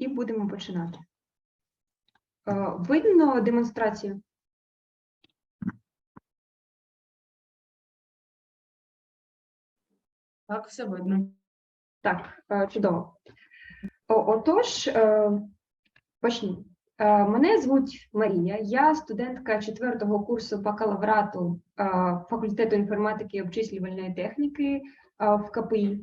і будемо починати. Е, Видно демонстрацію? Так, все видно. Так, е, чудово. Отож, е, почну. Е, Мене звуть Марія, я студентка четвертого курсу бакалаврату факультету інформатики і обчислювальної техніки в КПІ.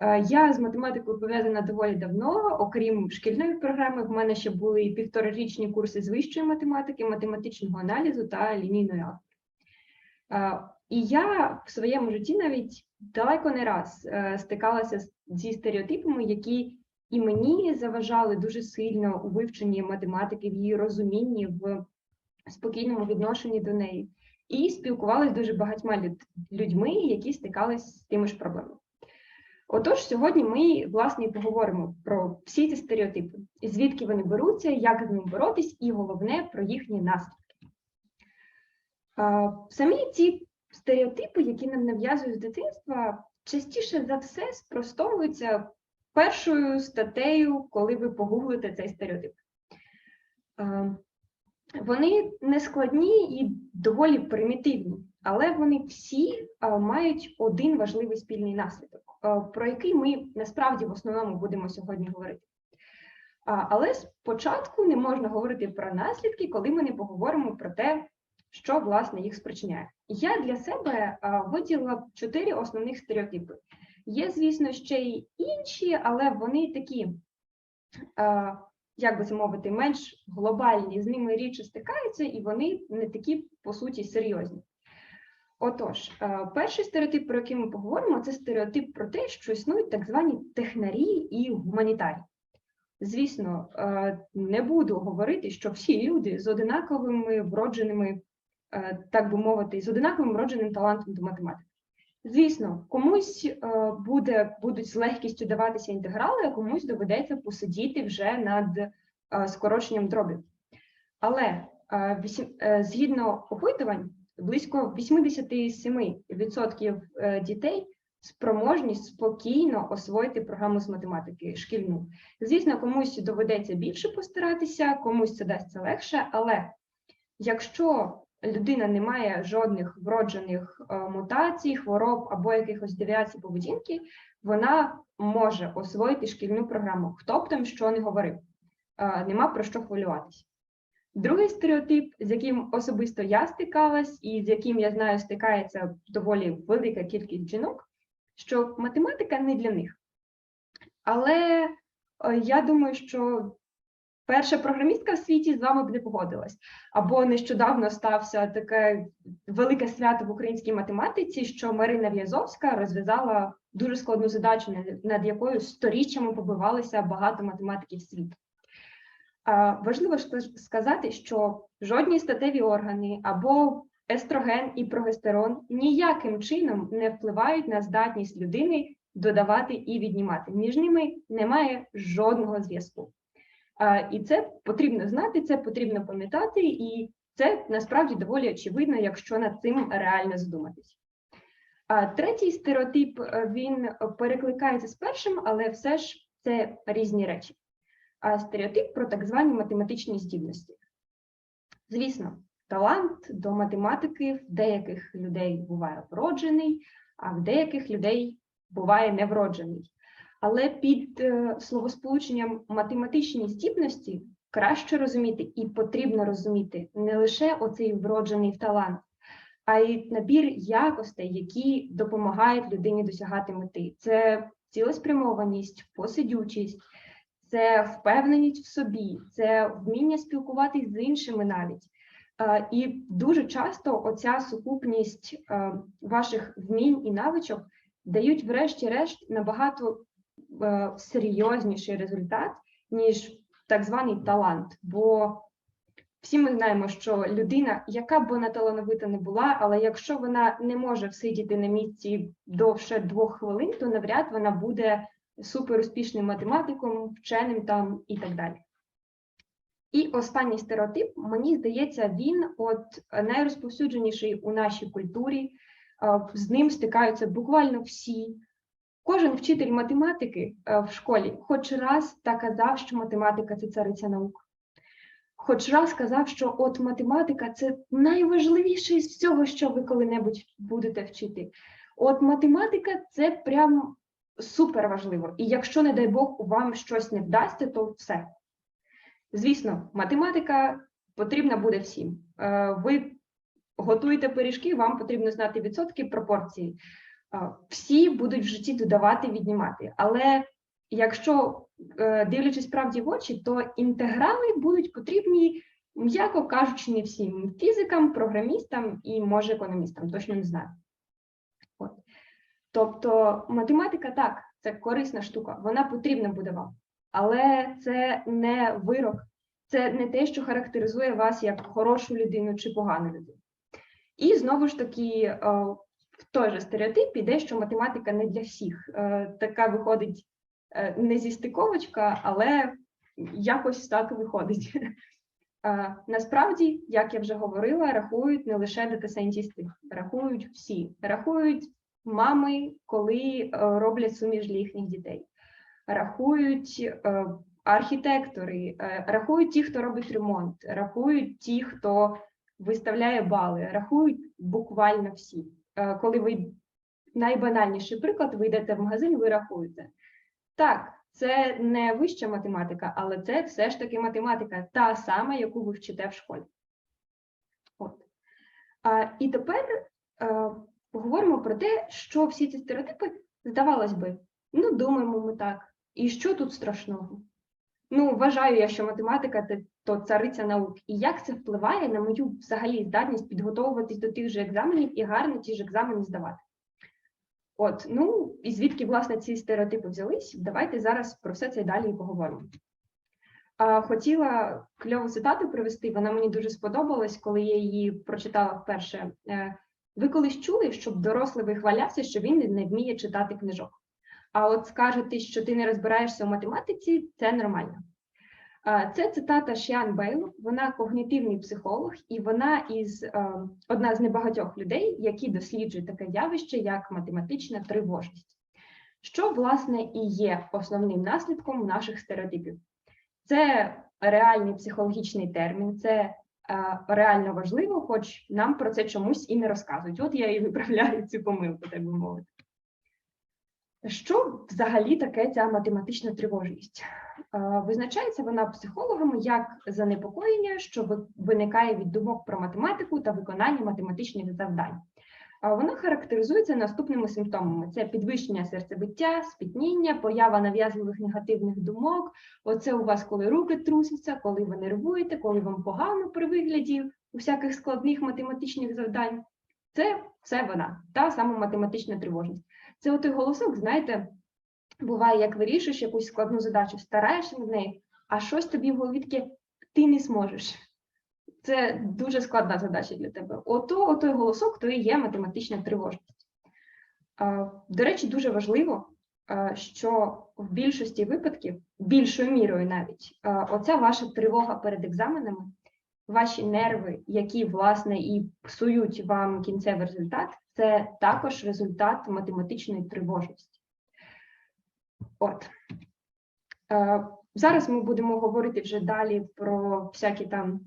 Е, Я з математикою пов'язана доволі давно. Окрім шкільної програми, в мене ще були і півторарічні курси з вищої математики, математичного аналізу та лінійної алгебри. Е, І я в своєму житті навіть далеко не раз е, стикалася зі стереотипами, які і мені заважали дуже сильно у вивченні математики, в її розумінні, в спокійному відношенні до неї, і спілкувалася з дуже багатьма людьми, які стикалися з тими ж проблемами. Отож, сьогодні ми власне поговоримо про всі ці стереотипи, звідки вони беруться, як з ними боротись, і головне про їхні наслідки. Самі ці стереотипи, які нам нав'язують з дитинства, частіше за все спростовуються першою статтею, коли ви погуглите цей стереотип. Вони не складні і доволі примітивні, але вони всі мають один важливий спільний наслідок, про який ми насправді в основному будемо сьогодні говорити. Але спочатку не можна говорити про наслідки, коли ми не поговоримо про те, що власне їх спричиняє. Я для себе виділила чотири основних стереотипи. Є, звісно, ще й інші, але вони такі, як би це мовити, менш глобальні, з ними рідше стикаються, і вони не такі, по суті, серйозні. Отож, перший стереотип, про який ми поговоримо, це стереотип про те, що існують так звані технарі і гуманітарії. Звісно, е, не буду говорити, що всі люди з одинаковими вродженими, е, так би мовити, з одинаковим вродженим талантом до математики. Звісно, комусь е, буде, будуть з легкістю даватися інтеграли, а комусь доведеться посидіти вже над е, скороченням дробів. Але е, е, згідно опитувань, близько 87% е, дітей спроможні спокійно освоїти програму з математики шкільну. Звісно, комусь доведеться більше постаратися, комусь це дасться легше, але якщо людина не має жодних вроджених е, мутацій, хвороб або якихось девіацій поведінки, вона може освоїти шкільну програму. Хто б там що не говорив, Е, нема про що хвилюватися. Другий стереотип, з яким особисто я стикалась, і з яким я знаю, стикається доволі велика кількість жінок, що математика не для них. Але е, я думаю, що перша програмістка в світі з вами б не погодилась. Або нещодавно стався таке велике свято в українській математиці, що Марина В'язовська розв'язала дуже складну задачу, над- над якою сторіччями побивалися багато математиків світу. Важливо ска- сказати, що жодні статеві органи або естроген і прогестерон ніяким чином не впливають на здатність людини додавати і віднімати. Між ними немає жодного зв'язку. І це потрібно знати, це потрібно пам'ятати, і це насправді доволі очевидно, якщо над цим реально задуматись. Третій стереотип е, він перекликається з першим, але все ж це різні речі. Стереотип про так звані математичні здібності. Звісно, талант до математики в деяких людей буває вроджений, а в деяких людей буває невроджений. Але під е, словосполученням математичні здібності краще розуміти і потрібно розуміти не лише оцей вроджений талант, а й набір якостей, які допомагають людині досягати мети. Це цілеспрямованість, посидючість, це впевненість в собі, це вміння спілкуватись з іншими навіть. І дуже часто оця сукупність ваших вмінь і навичок дають, врешті-решт, набагато серйозніший результат, ніж так званий талант. Бо всі ми знаємо, що людина, яка б вона талановита не була, але якщо вона не може всидіти на місці довше двох хвилин, то навряд вона буде суперуспішним математиком, вченим там і так далі. І останній стереотип, мені здається, він от найрозповсюдженіший у нашій культурі. З ним стикаються буквально всі. Кожен вчитель математики е, в школі хоч раз та казав, що математика це цариця наук. Хоч раз казав, що от математика це найважливіше із всього, що ви коли-небудь будете вчити. От математика це прям супер важливо. І якщо, не дай Бог, вам щось не вдасться, то все. Звісно, математика потрібна буде всім. Е, Ви готуєте пиріжки, вам потрібно знати відсотки пропорції. Е, Всі будуть в житті додавати, віднімати. Але якщо е, дивлячись правді в очі, то інтеграли будуть потрібні, м'яко кажучи, не всім фізикам, програмістам і може економістам, точно не знаю. Тобто математика так, це корисна штука, вона потрібна буде вам, але це не вирок, це не те, що характеризує вас як хорошу людину чи погану людину. І знову ж таки, е, в той же стереотип іде, що математика не для всіх. Е, Така виходить е, не зі стиковочка, але якось так виходить. Насправді, як я вже говорила, рахують не лише дата-сайентісти, рахують всі, рахують мами, коли е, роблять суміш для їхніх дітей, рахують е, архітектори, е, рахують ті, хто робить ремонт, рахують ті, хто виставляє бали, рахують буквально всі. Коли ви найбанальніший приклад, ви йдете в магазин, ви рахуєте. Так, це не вища математика, але це все ж таки математика, та сама, яку ви вчите в школі. От. А, і тепер поговоримо про те, що всі ці стереотипи, здавалось би, ну, думаємо ми так. І що тут страшного? Ну, вважаю я, що математика то цариця наук. І як це впливає на мою взагалі здатність підготовуватись до тих же екзаменів і гарно ті ж екзамени здавати? От, ну і звідки власне ці стереотипи взялись? Давайте зараз про все це і далі поговоримо. А, хотіла кльову цитату привести, вона мені дуже сподобалась, коли я її прочитала вперше. Е, Ви колись чули, щоб дорослий вихвалявся, що він не вміє читати книжок. А от скажете, що ти не розбираєшся в математиці, це нормально. Це цитата Шіан Бейл, вона когнітивний психолог, і вона із е, одна з небагатьох людей, які досліджують таке явище, як математична тривожність, що власне і є основним наслідком наших стереотипів. Це реальний психологічний термін, це реально важливо, хоч нам про це чомусь і не розказують. От я і виправляю цю помилку, так би мовити. Що взагалі таке ця математична тривожність? Е, Визначається вона психологами як занепокоєння, що виникає від думок про математику та виконання математичних завдань. Вона характеризується наступними симптомами: це підвищення серцебиття, спітніння, поява нав'язливих негативних думок. Оце у вас, коли руки трусяться, коли ви нервуєте, коли вам погано при вигляді усяких складних математичних завдань. Це все вона, та сама математична тривожність. Це отой голосок, знаєте, буває, як вирішуєш якусь складну задачу, стараєшся над нею, а щось тобі в голові таке ти не зможеш. Це дуже складна задача для тебе. Ото, отой голосок, то і є математична тривожність. До речі, дуже важливо, що в більшості випадків, більшою мірою навіть, оця ваша тривога перед екзаменами, ваші нерви, які, власне, і псують вам кінцевий результат, це також результат математичної тривожності. От. Зараз ми будемо говорити вже далі про всякі там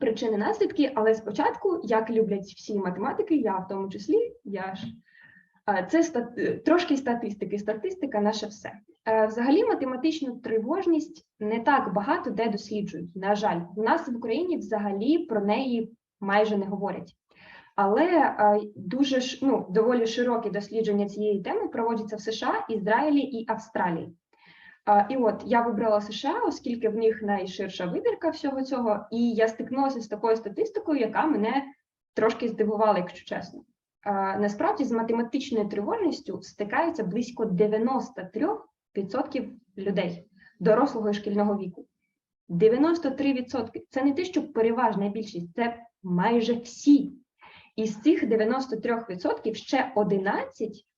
причини наслідки, але спочатку, як люблять всі математики, я в тому числі, я ж це стат... трошки статистики. Статистика наше все. Е, Взагалі, математичну тривожність не так багато де досліджують. На жаль, у нас в Україні взагалі про неї майже не говорять. Але е, дуже ну доволі широкі дослідження цієї теми проводяться в США, Ізраїлі і Австралії. І от я вибрала США, оскільки в них найширша вибірка всього цього, і я стикнулася з такою статистикою, яка мене трошки здивувала, якщо чесно. Насправді з математичною тривожністю стикаються близько 93% людей дорослого і шкільного віку. 93% це не те, що переважна більшість, це майже всі. Із цих 93% ще 11 а,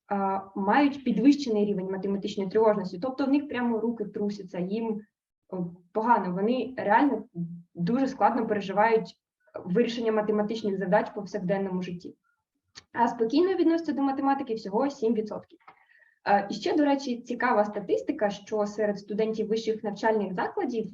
мають підвищений рівень математичної тривожності, тобто в них прямо руки трусяться, їм погано, вони реально дуже складно переживають вирішення математичних задач по повсякденному житті. А спокійно відносяться до математики всього 7%. Е, І ще, до речі, цікава статистика, що серед студентів вищих навчальних закладів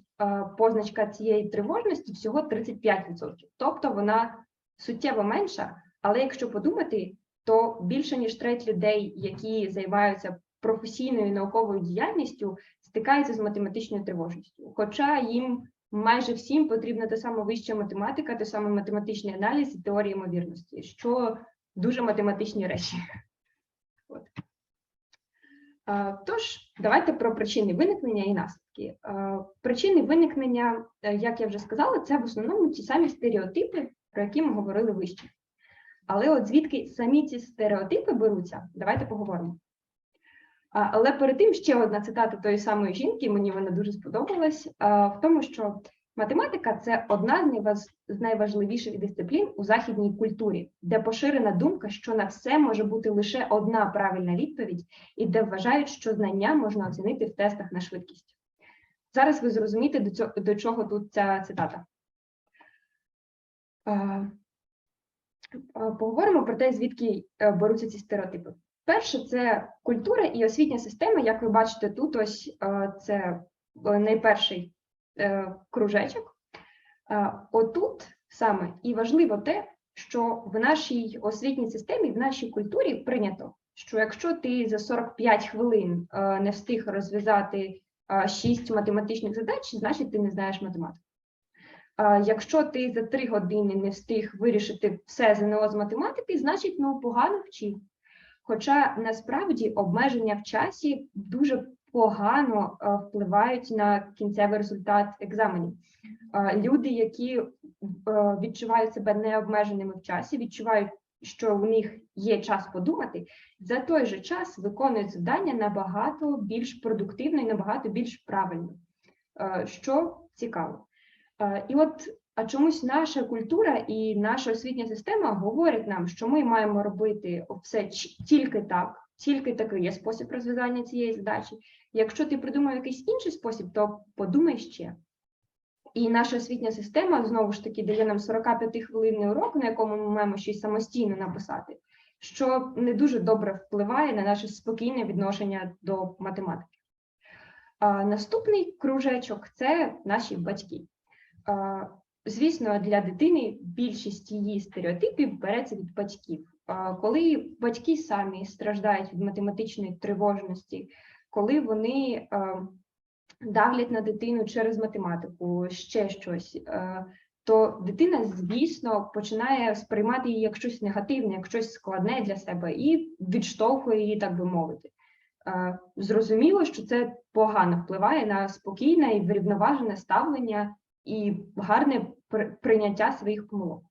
позначка цієї тривожності всього 35%. Тобто вона суттєво менша, але якщо подумати, то більше ніж треть людей, які займаються професійною науковою діяльністю, стикаються з математичною тривожністю. Хоча їм майже всім потрібна та сама вища математика, той самий математичний аналіз і теорія ймовірності, що дуже математичні речі. От. Тож, давайте про причини виникнення і наслідки. Причини виникнення, е, як я вже сказала, це в основному ті самі стереотипи, про які ми говорили вище. Але от звідки самі ці стереотипи беруться, давайте поговоримо. Але перед тим ще одна цитата тої самої жінки, мені вона дуже сподобалась, в тому, що математика це одна з найважливіших дисциплін у західній культурі, де поширена думка, що на все може бути лише одна правильна відповідь, і де вважають, що знання можна оцінити в тестах на швидкість. Зараз ви зрозумієте, до чого тут ця цитата. Поговоримо про те, звідки е, беруться ці стереотипи. Перше, це культура і освітня система. Як ви бачите, тут ось е, це е, найперший кружечок. Отут саме і важливо те, що в нашій освітній системі, в нашій культурі прийнято, що якщо ти за 45 хвилин не встиг розв'язати 6 математичних задач, значить ти не знаєш математику. Якщо ти за 3 години не встиг вирішити все ЗНО з математики, значить ну погано вчив. Хоча насправді обмеження в часі дуже погано е, впливають на кінцевий результат екзаменів. Люди, які е, відчувають себе необмеженими в часі, відчувають, що у них є час подумати, за той же час виконують завдання набагато більш продуктивно і набагато більш правильно, Е, що цікаво. Е, І от а чомусь наша культура і наша освітня система говорять нам, що ми маємо робити все тільки так, тільки такий є спосіб розв'язання цієї задачі. Якщо ти придумав якийсь інший спосіб, то подумай ще. І наша освітня система знову ж таки дає нам 45 хвилинний урок, на якому ми маємо щось самостійно написати, що не дуже добре впливає на наше спокійне відношення до математики. А, наступний кружечок це наші батьки. Звісно, для дитини більшість її стереотипів береться від батьків. Коли батьки самі страждають від математичної тривожності, коли вони давлять на дитину через математику, ще щось, то дитина, звісно, починає сприймати її як щось негативне, як щось складне для себе і відштовхує її, так би мовити. Зрозуміло, що це погано впливає на спокійне і врівноважене ставлення і гарне при- прийняття своїх помилок.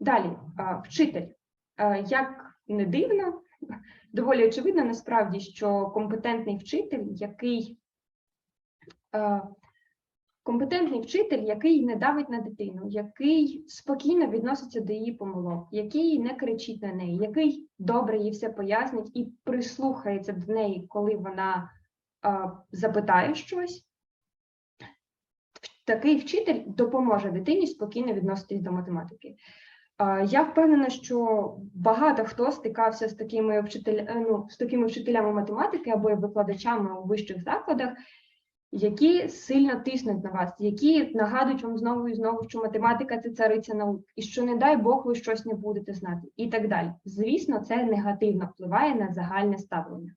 Далі, вчитель. Як не дивно, доволі очевидно насправді, що компетентний вчитель, який компетентний вчитель, який не давить на дитину, який спокійно відноситься до її помилок, який не кричить на неї, який добре їй все пояснить і прислухається до неї, коли вона запитає щось, такий вчитель допоможе дитині спокійно відноситись до математики. Я впевнена, що багато хто стикався з такими вчителя, е, ну, з такими вчителями математики або викладачами у вищих закладах, які сильно тиснуть на вас, які нагадують вам знову і знову, що математика це цариця наук, і що, не дай Бог, ви щось не будете знати, і так далі. Звісно, це негативно впливає на загальне ставлення.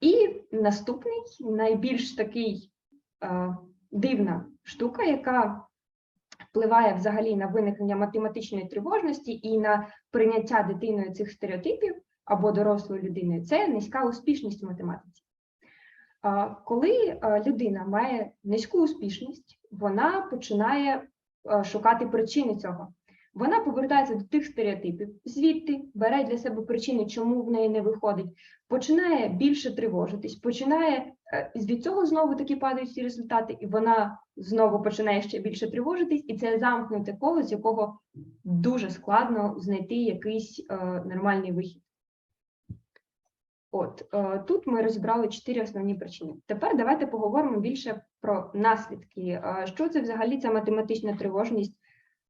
І наступний, найбільш такий е, дивна штука, яка впливає взагалі на виникнення математичної тривожності і на прийняття дитиною цих стереотипів або дорослою людиною, це низька успішність в математиці. Коли людина має низьку успішність, вона починає шукати причини цього. Вона повертається до тих стереотипів, звідти бере для себе причини, чому в неї не виходить, починає більше тривожитись, починає від цього знову таки падають ці результати, і вона знову починає ще більше тривожитись, і це замкнуте коло, з якого дуже складно знайти якийсь е, нормальний вихід. От е, тут ми розібрали чотири основні причини. Тепер давайте поговоримо більше про наслідки. Е, що це взагалі ця математична тривожність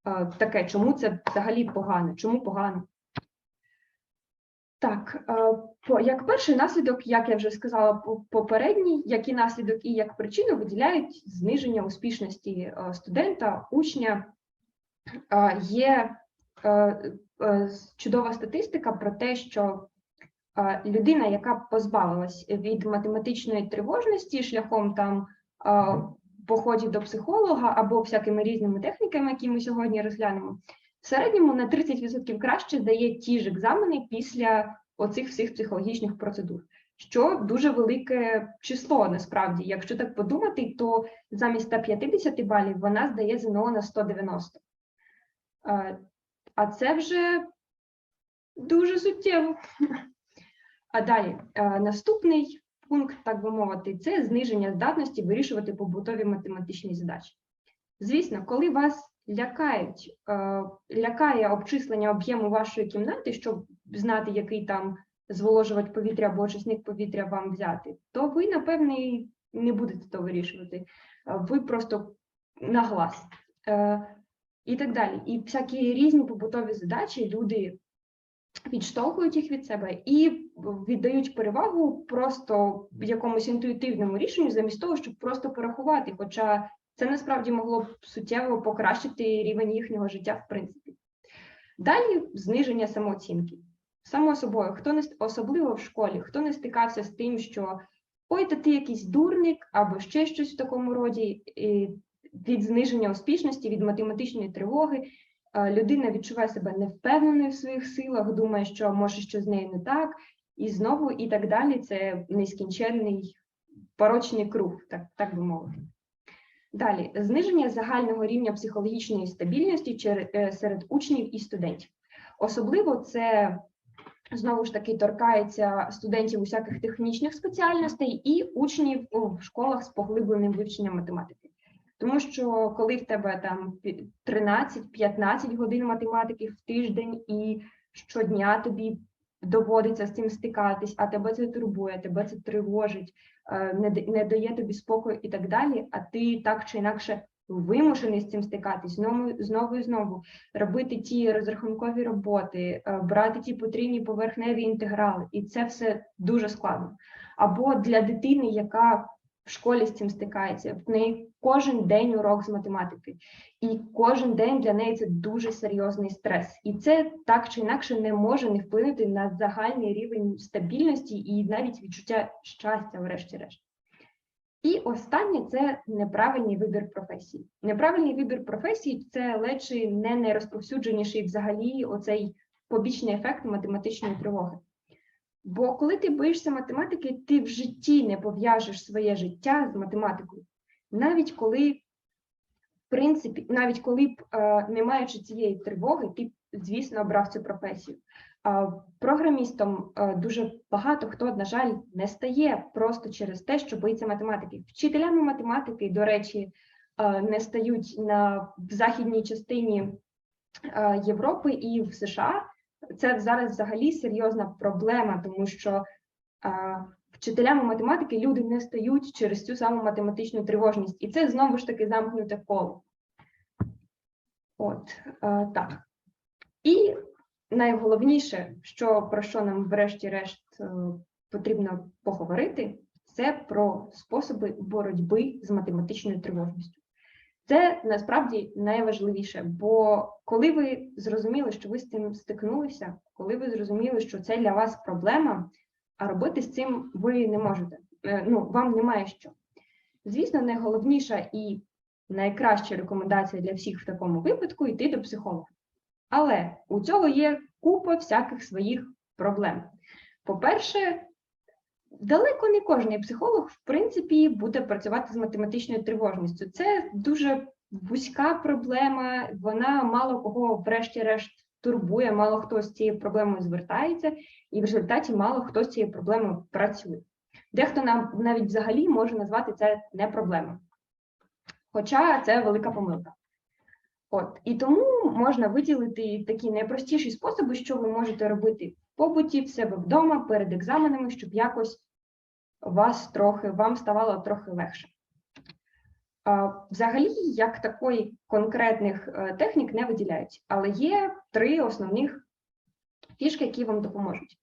е, таке? Чому це взагалі погано? Чому погано? Так, е, як перший наслідок, як я вже сказала по- попередній, як і наслідок, і як причину виділяють зниження успішності е, студента, учня. Е, Є чудова статистика про те, що людина, яка позбавилась від математичної тривожності шляхом там походів до психолога або всякими різними техніками, які ми сьогодні розглянемо, в середньому на 30% краще здає ті ж екзамени після оцих всіх психологічних процедур, що дуже велике число насправді. Якщо так подумати, то замість 150 балів вона здає ЗНО на 190. Е, А це вже дуже суттєво. А далі, е, наступний пункт, так би мовити, це зниження здатності вирішувати побутові математичні задачі. Звісно, коли вас лякають, е, лякає обчислення об'єму вашої кімнати, щоб знати, який там зволожувач повітря або очисник повітря вам взяти, то ви, напевне, і не будете то вирішувати. Е, Ви просто на глаз. Е, І так далі. І всякі різні побутові задачі люди відштовхують їх від себе і віддають перевагу просто якомусь інтуїтивному рішенню, замість того, щоб просто порахувати. Хоча це насправді могло б суттєво покращити рівень їхнього життя, в принципі. Далі зниження самооцінки. Само собою, хто не особливо в школі, хто не стикався з тим, що ой, та ти якийсь дурник або ще щось в такому роді, і від зниження успішності, від математичної тривоги, е, людина відчуває себе невпевненою в своїх силах, думає, що може щось з нею не так, і знову і так далі. Це нескінченний порочний круг, так, так би мовити. Далі зниження загального рівня психологічної стабільності е, серед учнів і студентів. Особливо це знову ж таки торкається студентів усяких технічних спеціальностей і учнів у школах з поглибленим вивченням математики. Тому що коли в тебе там 13-15 годин математики в тиждень, і щодня тобі доводиться з цим стикатись, а тебе це турбує, тебе це тривожить, е, не, дає тобі спокою і так далі, а ти так чи інакше вимушений з цим стикатись знову, знову і знову, робити ті розрахункові роботи, е, брати ті потрібні поверхневі інтеграли, і це все дуже складно. Або для дитини, яка в школі з цим стикається, в неї кожен день урок з математики, і кожен день для неї це дуже серйозний стрес. І це так чи інакше не може не вплинути на загальний рівень стабільності і навіть відчуття щастя, врешті-решт. І останнє це неправильний вибір професії. Неправильний вибір професії це ледь не найрозповсюдженіший взагалі оцей побічний ефект математичної тривоги. Бо коли ти боїшся математики, ти в житті не пов'яжеш своє життя з математикою. Навіть коли, в принципі, навіть коли б е, не маючи цієї тривоги, ти звісно, обрав цю професію. Програмістом е, дуже багато хто, на жаль, не стає просто через те, що боїться математики. Вчителями математики, до речі, е, не стають на в західній частині Європи і в США. Це зараз взагалі серйозна проблема, тому що е, вчителями математики люди не стають через цю саму математичну тривожність, і це знову ж таки замкнуте коло. От е, так. І найголовніше, що про що нам, врешті-решт, е, потрібно поговорити, це про способи боротьби з математичною тривожністю. Це насправді найважливіше, бо коли ви зрозуміли, що ви з цим стикнулися, коли ви зрозуміли, що це для вас проблема, а робити з цим ви не можете. е, Ну, вам немає що. Звісно, найголовніша і найкраща рекомендація для всіх в такому випадку йти до психолога. Але у цього є купа всяких своїх проблем. По-перше, далеко не кожний психолог, в принципі, буде працювати з математичною тривожністю. Це дуже вузька проблема, вона мало кого, врешті-решт, турбує, мало хто з цією проблемою звертається, і в результаті мало хто з цією проблемою працює. Дехто нам навіть взагалі може назвати це не проблемою. Хоча це велика помилка. От і тому можна виділити такі найпростіші способи, що ви можете робити в побуті, в себе вдома, перед екзаменами, щоб якось вас трохи, вам ставало трохи легше. Взагалі, як такої конкретних е, технік не виділяють, але є три основних фішки, які вам допоможуть.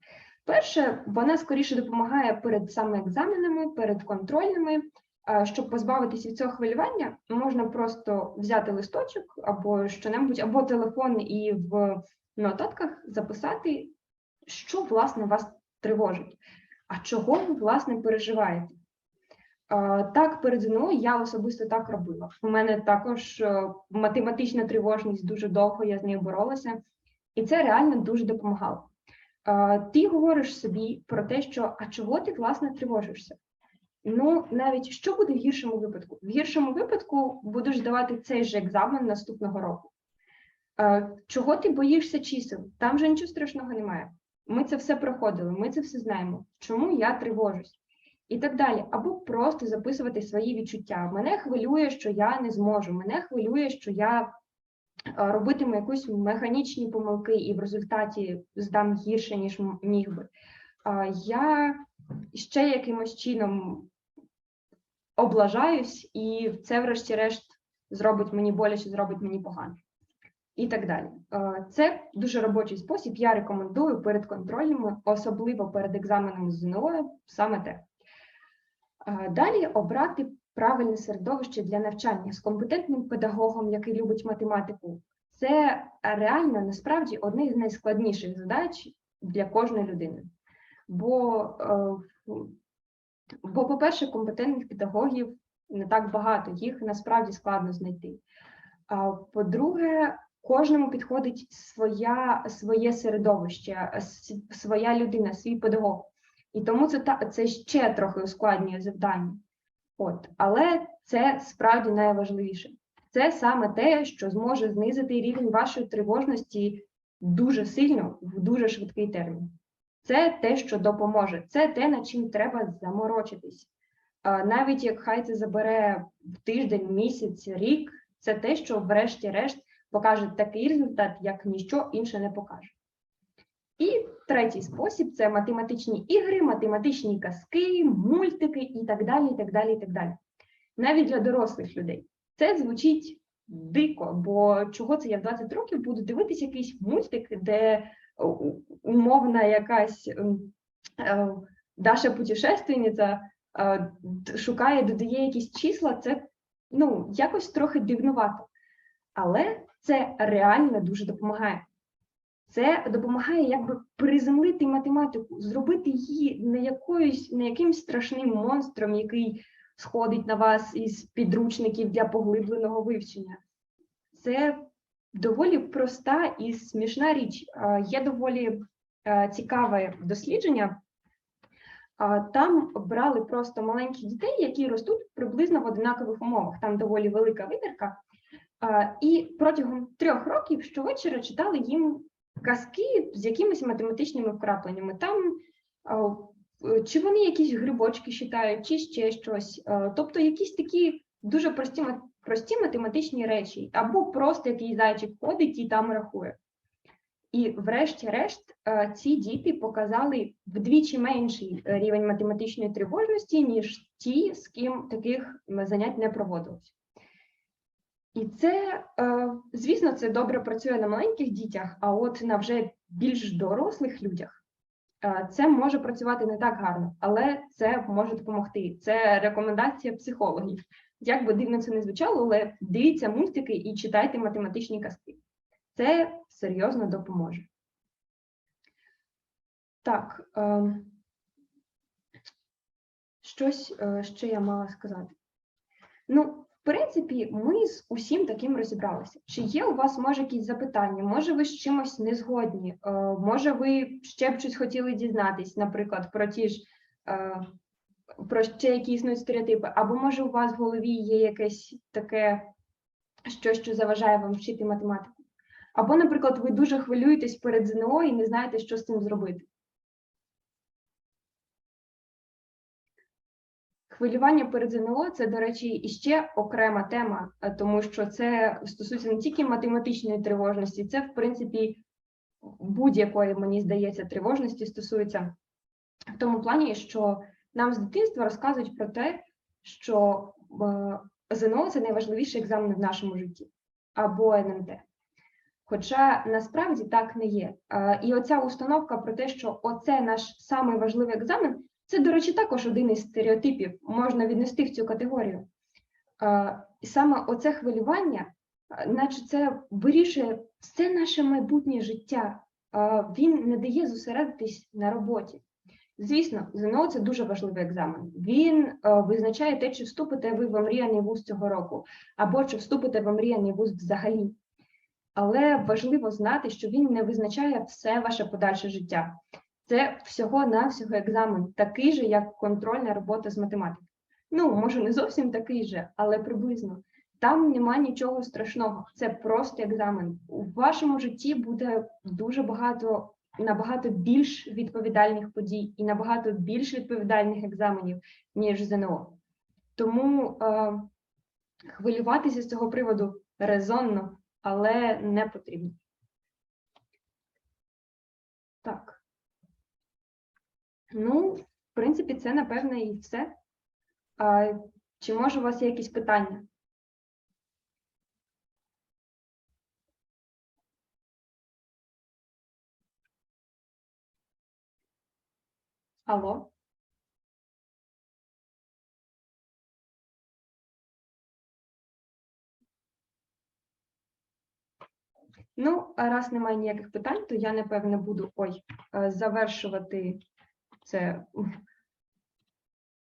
Перше, вона скоріше допомагає перед саме екзаменами, перед контрольними. Е, Щоб позбавитись від цього хвилювання, можна просто взяти листочок або що-небудь, або телефон і в нотатках записати, що власне вас тривожить, а чого ви власне переживаєте. Е, Так, перед ЗНО я особисто так робила. У мене також е, математична тривожність дуже довго, я з нею боролася, і це реально дуже допомагало. Ти говориш собі про те, що а чого ти власне тривожишся? Ну, навіть що буде в гіршому випадку? В гіршому випадку будеш здавати цей же екзамен наступного року. Е, Чого ти боїшся чисел? Там же нічого страшного немає. Ми це все проходили, ми це все знаємо. Чому я тривожусь? І так далі. Або просто записувати свої відчуття. Мене хвилює, що я не зможу. Мене хвилює, що я е, робитиму якісь механічні помилки і в результаті здам гірше, ніж міг би. Е, Я ще якимось чином облажаюсь, і це, врешті-решт, зробить мені боляче, зробить мені погано. І так далі. Е, Це дуже робочий спосіб. Я рекомендую перед контрольними, особливо перед екзаменом з ЗНО, саме те. Е, Далі обрати правильне середовище для навчання з компетентним педагогом, який любить математику. Це реально насправді одне з найскладніших задач для кожної людини. Бо, е, бо по-перше, компетентних педагогів не так багато, їх насправді складно знайти. А по-друге, кожному підходить своя, своє середовище, своя людина, свій педагог. І тому це, це ще трохи ускладнює завдання. От, але це справді найважливіше. Це саме те, що зможе знизити рівень вашої тривожності дуже сильно в дуже швидкий термін. Це те, що допоможе, це те, над чим треба заморочитись. Навіть як хай це забере тиждень, місяць, рік, це те, що врешті-решт покаже такий результат, як ніщо інше не покаже. І третій спосіб це математичні ігри, математичні казки, мультики і так далі. і так далі, і так далі. Навіть для дорослих людей. Це звучить дико, бо чого це я в 20 років буду дивитися якийсь мультик, де умовна якась ем, е, Даша путешественниця е, шукає, додає якісь числа, це ну, якось трохи дивнувато. Але це реально дуже допомагає. Це допомагає якби приземлити математику, зробити її не якоюсь, не якимсь страшним монстром, який сходить на вас із підручників для поглибленого вивчення. Це доволі проста і смішна річ. Є доволі е, цікаве дослідження. Там брали просто маленьких дітей, які ростуть приблизно в однакових умовах. Там доволі велика вибірка. І протягом трьох років щовечора читали їм казки з якимись математичними вкрапленнями. Там чи вони якісь грибочки читають, чи ще щось. Тобто якісь такі дуже прості, прості математичні речі, або просто якийсь зайчик ходить і там рахує. І, врешті-решт, е, ці діти показали вдвічі менший рівень математичної тривожності, ніж ті, з ким таких занять не проводилось. І це, е, звісно, це добре працює на маленьких дітях, а от на вже більш дорослих людях е, це може працювати не так гарно, але це може допомогти. Це рекомендація психологів. Як би дивно це не звучало, але дивіться мультики і читайте математичні казки. Це серйозно допоможе. Так, е, щось е, ще я мала сказати. Ну, в принципі, ми з усім таким розібралися. Чи є у вас, може, якісь запитання? Може, ви з чимось не згодні? Е, може, ви ще б щось хотіли дізнатись, наприклад, про ті ж е, про ще які існують стереотипи, або може у вас в голові є якесь таке, що, що заважає вам вчити математику? Або, наприклад, ви дуже хвилюєтесь перед ЗНО і не знаєте, що з цим зробити. Хвилювання перед ЗНО це, до речі, іще окрема тема, е, тому що це стосується не тільки математичної тривожності, це, в принципі, будь-якої, мені здається, тривожності стосується в тому плані, що нам з дитинства розказують про те, що е, ЗНО це найважливіший екзамен в нашому житті або НМТ. Хоча насправді так не є. Е, І оця установка про те, що оце наш самий важливий екзамен, це, до речі, також один із стереотипів, можна віднести в цю категорію. Е, І саме оце хвилювання, наче це вирішує все наше майбутнє життя. Він не дає зосередитись на роботі. Звісно, ЗНО це дуже важливий екзамен. Він е, визначає те, чи вступите ви в омріяний вуз цього року, або чи вступите в омріяний вуз взагалі. Але важливо знати, що він не визначає все ваше подальше життя. Це всього-навсього екзамен, такий же, як контрольна робота з математики. Ну, може, не зовсім такий же, але приблизно. Там нема нічого страшного, це просто екзамен. У вашому житті буде дуже багато, набагато більш відповідальних подій і набагато більш відповідальних екзаменів, ніж ЗНО. Тому е, хвилюватися з цього приводу резонно, але не потрібно. Так. Ну, в принципі, це, напевне, і все. А, чи може у вас є якісь питання? Алло? Ну, раз немає ніяких питань, то я, напевне, буду ой, е, завершувати це.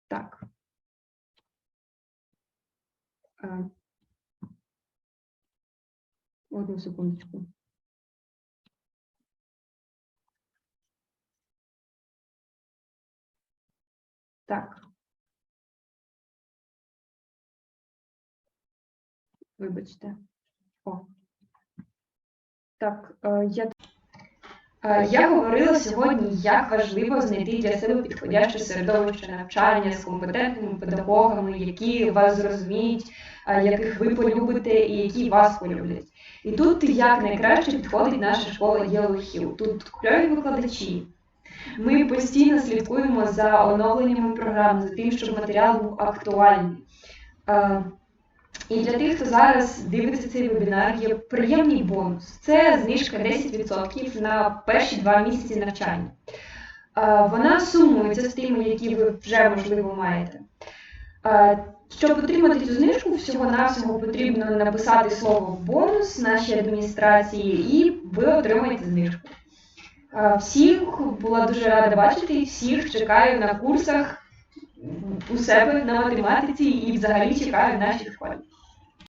Так. Е, Одну секундочку. Так. Вибачте. О. Так, е, я Е, Я говорила сьогодні, як важливо знайти для себе підходяще середовище навчання з компетентними педагогами, які вас зрозуміють, е, яких ви полюбите і які вас полюблять. І тут як найкраще підходить наша школа Yellow Hill. Тут кльові викладачі. Ми постійно слідкуємо за оновленнями програм, за тим, щоб матеріал був актуальний. Е, І для тих, хто зараз дивиться цей вебінар, є приємний бонус. Це знижка 10% на перші два місяці навчання. Е, Вона сумується з тими, які ви вже можливо маєте. Е, Щоб отримати цю знижку, всього-навсього потрібно написати слово бонус нашій адміністрації, і ви отримаєте знижку. Е, Всіх була дуже рада бачити, всіх чекаю на курсах у себе на математиці і взагалі чекаю в нашій школі.